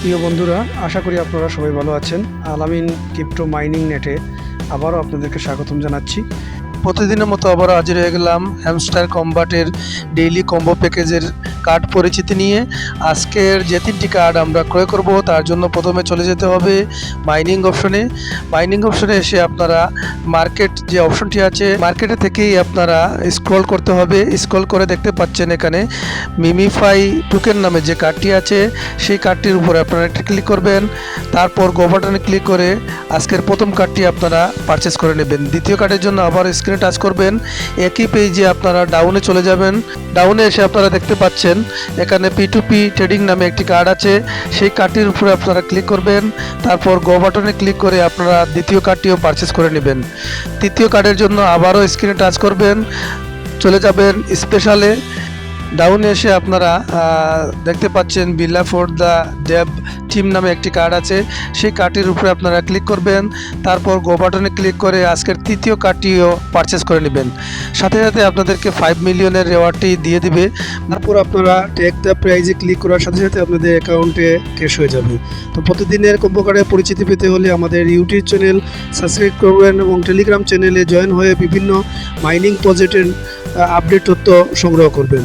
প্রিয় বন্ধুরা, আশা করি আপনারা সবাই ভালো আছেন। আলামিন ক্রিপ্টো মাইনিং নেটে আবারও আপনাদেরকে স্বাগতম জানাচ্ছি। প্রতিদিনের মতো আবারও হাজির হয়ে গেলাম হ্যামস্টার কম্বাটের ডেইলি কম্বো প্যাকেজের কার্ড পরিচিতি নিয়ে আজকের যে তিনটি কার্ড আমরা ক্রয় করব, তার জন্য প্রথমে চলে যেতে হবে মাইনিং অপশনে মাইনিং অপশনে এসে আপনারা মার্কেট যে অপশনটি আছে মার্কেটে থেকেই আপনারা স্ক্রল করতে হবে। স্ক্রল করে দেখতে পাচ্ছেন এখানে মিমিফাই টুকেন নামে যে কার্ডটি আছে, সেই কার্ডটির উপরে আপনারা একটি ক্লিক করবেন। তারপর গো বাটনে ক্লিক করে আজকের প্রথম কার্ডটি আপনারা পারচেস করে নেবেন। দ্বিতীয় কার্ডের জন্য আবার স্ক্রিনে টাচ করবেন। একই পেজে আপনারা ডাউনে চলে যাবেন। ডাউনে এসে আপনারা দেখতে পাচ্ছেন এখানে পি টু পি ট্রেডিং নামে একটি কার্ড আছে। সেই কার্ডটির উপরে আপনারা ক্লিক করবেন। তারপর গো বাটনে ক্লিক করে আপনারা দ্বিতীয় কার্ডটিও পারচেস করে নেবেন। তৃতীয় কার্ডের জন্য আবারও স্ক্রিনে টাচ করবেন। চলে যাবেন স্পেশালে ডাউনে এসে আপনারা দেখতে পাচ্ছেন বিল্লা ফর দ্য ডেব টিম নামে একটি কার্ড আছে। সেই কার্ডটির উপরে আপনারা ক্লিক করবেন। তারপর গো বাটনে ক্লিক করে আজকের তৃতীয় কার্ডটিও পারচেস করে নেবেন। সাথে সাথে আপনাদেরকে ফাইভ মিলিয়নের রেওয়ার্ডটি দিয়ে দিবে। তারপর আপনারা টেক দ্য প্রাইজে ক্লিক করার সাথে সাথে আপনাদের অ্যাকাউন্টে ক্যাশ হয়ে যাবে। তো প্রতিদিনের কম্বো কার্ডের পরিচিতি পেতে হলে আমাদের ইউটিউব চ্যানেল সাবস্ক্রাইব করবেন এবং টেলিগ্রাম চ্যানেলে জয়েন হয়ে বিভিন্ন মাইনিং প্রজেক্টের আপডেট তথ্য সংগ্রহ করবেন।